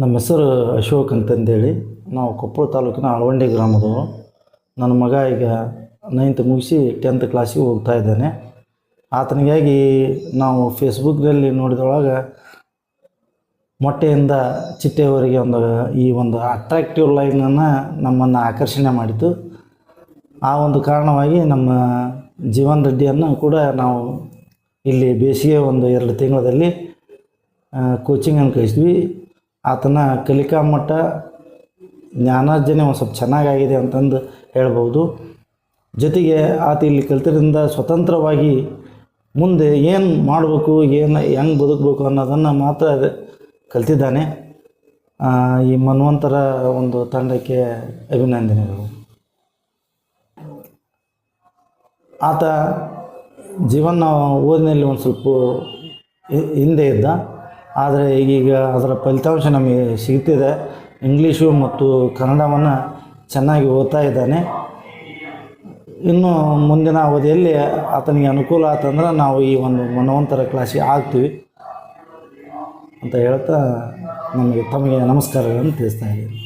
ನಮ್ಮ ಹೆಸರು ಅಶೋಕ್ ಅಂತಂದೇಳಿ. ನಾವು ಕೊಪ್ಪಳ ತಾಲೂಕಿನ ಅಳವಂಡಿ ಗ್ರಾಮದವರು. ನನ್ನ ಮಗ ಈಗ ನೈನ್ತ್ ಮುಗಿಸಿ ಟೆಂತ್ ಕ್ಲಾಸಿಗೆ ಹೋಗ್ತಾ ಇದ್ದಾನೆ. ಆತನಿಗಾಗಿ ನಾವು ಫೇಸ್ಬುಕ್ನಲ್ಲಿ ನೋಡಿದೊಳಗೆ ಮೊಟ್ಟೆಯಿಂದ ಚಿಟ್ಟೆವರೆಗೆ ಒಂದು ಈ ಒಂದು ಅಟ್ರಾಕ್ಟಿವ್ ಲೈನನ್ನು ನಮ್ಮನ್ನು ಆಕರ್ಷಣೆ ಮಾಡಿತು. ಆ ಒಂದು ಕಾರಣವಾಗಿ ನಮ್ಮ ಜೀವನ್ ರೆಡ್ಡಿಯನ್ನು ಕೂಡ ನಾವು ಇಲ್ಲಿ ಬೇಸಿಗೆ ಒಂದು ಎರಡು ತಿಂಗಳಲ್ಲಿ ಕೋಚಿಂಗನ್ನು ಕಳಿಸಿದ್ವಿ. ಆತನ ಕಲಿಕಾ ಮಠ ಜ್ಞಾನಾರ್ಜನೆ ಒಂದು ಸ್ವಲ್ಪ ಚೆನ್ನಾಗಾಗಿದೆ ಅಂತಂದು ಹೇಳ್ಬೋದು. ಜೊತೆಗೆ ಆತ ಇಲ್ಲಿ ಕಲಿತರಿಂದ ಸ್ವತಂತ್ರವಾಗಿ ಮುಂದೆ ಏನು ಮಾಡಬೇಕು, ಏನು ಹೆಂಗೆ ಬದುಕಬೇಕು ಅನ್ನೋದನ್ನು ಮಾತ್ರ ಕಲ್ತಿದ್ದಾನೆ. ಈ ಮನ್ವಂತರ ಒಂದು ತಂಡಕ್ಕೆ ಅಭಿನಂದನೆಗಳು. ಆತ ಜೀವನ ಓದಿನಲ್ಲಿ ಒಂದು ಸ್ವಲ್ಪ ಹಿಂದೆ ಇದ್ದ. ಆದರೆ ಈಗೀಗ ಅದರ ಫಲಿತಾಂಶ ನಮಗೆ ಸಿಗ್ತಿದೆ. ಇಂಗ್ಲೀಷು ಮತ್ತು ಕನ್ನಡವನ್ನು ಚೆನ್ನಾಗಿ ಓದ್ತಾ ಇದ್ದಾನೆ. ಇನ್ನು ಮುಂದಿನ ಅವಧಿಯಲ್ಲಿ ಆತನಿಗೆ ಅನುಕೂಲ ಆತಂದ್ರೆ ನಾವು ಈ ಒಂದು ಮನವಂತರ ಕ್ಲಾಸಿಗೆ ಆಗ್ತೀವಿ ಅಂತ ಹೇಳ್ತಾ ನಮಗೆ ತಮಗೆ ನಮಸ್ಕಾರಗಳನ್ನು ತಿಳಿಸ್ತಾ ಇದ್ದೀನಿ.